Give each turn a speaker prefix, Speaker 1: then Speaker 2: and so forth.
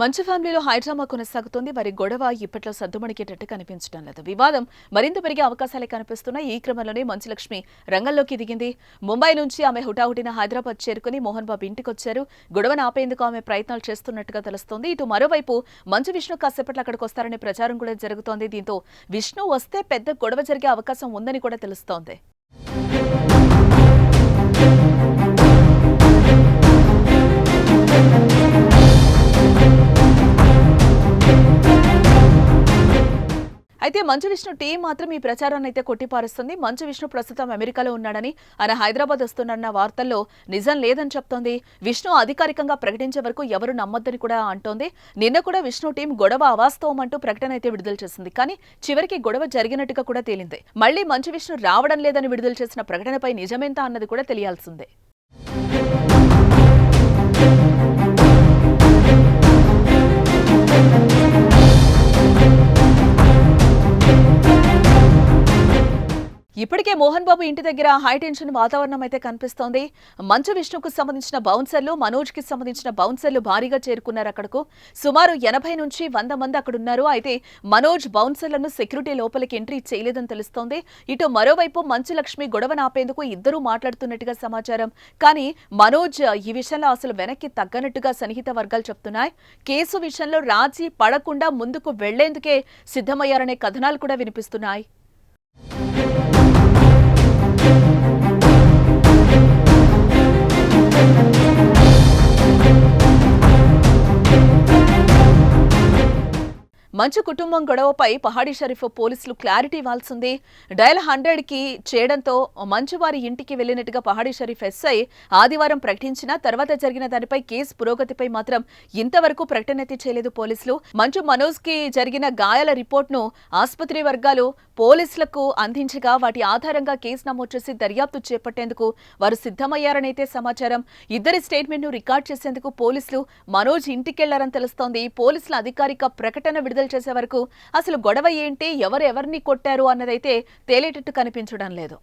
Speaker 1: మంచు ఫ్యామిలీలో హైడ్రామా కొనసాగుతోంది. మరి గొడవ ఇప్పట్లో సద్దుమణికేటట్టు కనిపించడం లేదు. వివాదం మరింత పెరిగే అవకాశాలే కనిపిస్తున్నాయి. ఈ క్రమంలోనే మంచులక్ష్మి రంగంలోకి దిగింది. ముంబై నుంచి ఆమె హుటాహుటిన హైదరాబాద్ చేరుకుని మోహన్ బాబు ఇంటికొచ్చారు. గొడవను ఆపేందుకు ఆమె ప్రయత్నాలు చేస్తున్నట్టుగా తెలుస్తోంది. ఇటు మరోవైపు మంచు విష్ణు కాసేపట్లో అక్కడికి వస్తారనే ప్రచారం కూడా జరుగుతోంది. దీంతో విష్ణు వస్తే పెద్ద గొడవ జరిగే అవకాశం ఉందని కూడా తెలుస్తోంది. అయితే మంచు విష్ణు టీం మాత్రం ఈ ప్రచారాన్ని అయితే కొట్టిపారుస్తుంది. మంచు విష్ణు ప్రస్తుతం అమెరికాలో ఉన్నాడని ఆయన హైదరాబాద్ వస్తున్నాడన్న వార్తల్లో నిజం లేదని చెప్తోంది. విష్ణు అధికారికంగా ప్రకటించే వరకు ఎవరు నమ్మొద్దని కూడా అంటోంది. నిన్న కూడా విష్ణు టీం గొడవ అవాస్తవం అంటూ ప్రకటన అయితే విడుదల చేసింది. కానీ చివరికి గొడవ జరిగినట్టుగా కూడా తేలింది. మళ్ళీ మంచు విష్ణు రావడం లేదని విడుదల చేసిన ప్రకటనపై నిజమేంత అన్నది కూడా తెలియాల్సిందే. ఇప్పటికే మోహన్ బాబు ఇంటి దగ్గర హైటెన్షన్ వాతావరణం అయితే కనిపిస్తోంది. మంచు విష్ణుకు సంబంధించిన బౌన్సర్లు మనోజ్కి సంబంధించిన బౌన్సర్లు భారీగా చేరుకున్నారు అక్కడకు. సుమారు ఎనభై నుంచి వంద మంది అక్కడ ఉన్నారు అయితే మనోజ్ బౌన్సర్లను సెక్యూరిటీ లోపలికి ఎంట్రీ చేయలేదని తెలుస్తోంది. ఇటు మరోవైపు మంచు లక్ష్మి గొడవ నాపేందుకు ఇద్దరూ మాట్లాడుతున్నట్టుగా సమాచారం. కానీ మనోజ్ ఈ విషయంలో అసలు వెనక్కి తగ్గనట్టుగా సన్నిహిత వర్గాలు చెప్తున్నాయి. కేసు విషయంలో రాజీ పడకుండా ముందుకు వెళ్ళేందుకే సిద్ధమయ్యారనే కథనాలు కూడా వినిపిస్తున్నాయి. మంచు కుటుంబం గొడవపై పహాడీ షరీఫ్ పోలీసులు క్లారిటీ ఇవ్వాల్సింది. డయల్ హండ్రెడ్కి చేయడంతో మంచు వారి ఇంటికి వెళ్ళినట్టుగా పహాడీ షరీఫ్ ఎస్ఐ ఆదివారం ప్రకటించిన తర్వాత జరిగిన దానిపై కేసు పురోగతిపై మాత్రం ఇంతవరకు ప్రకటన అయితే చేయలేదు పోలీసులు. మంచు మనోజ్కి జరిగిన గాయాల రిపోర్ట్ను ఆసుపత్రి వర్గాలు పోలీసులకు అందించగా వాటి ఆధారంగా కేసు నమోదు చేసి దర్యాప్తు చేపట్టేందుకు వారు సిద్ధమయ్యారనైతే సమాచారం. ఇద్దరి స్టేట్మెంట్ను రికార్డ్ చేసేందుకు పోలీసులు మనోజ్ ఇంటికెళ్ళారని తెలుస్తోంది. పోలీసుల అధికారిక ప్రకటన విడుదల చేసే వరకు అసలు గొడవ ఏంటి? ఎవరు ఎవరిని కొట్టారు? అన్నదైతే తేలేటట్టు కనిపించడం లేదు.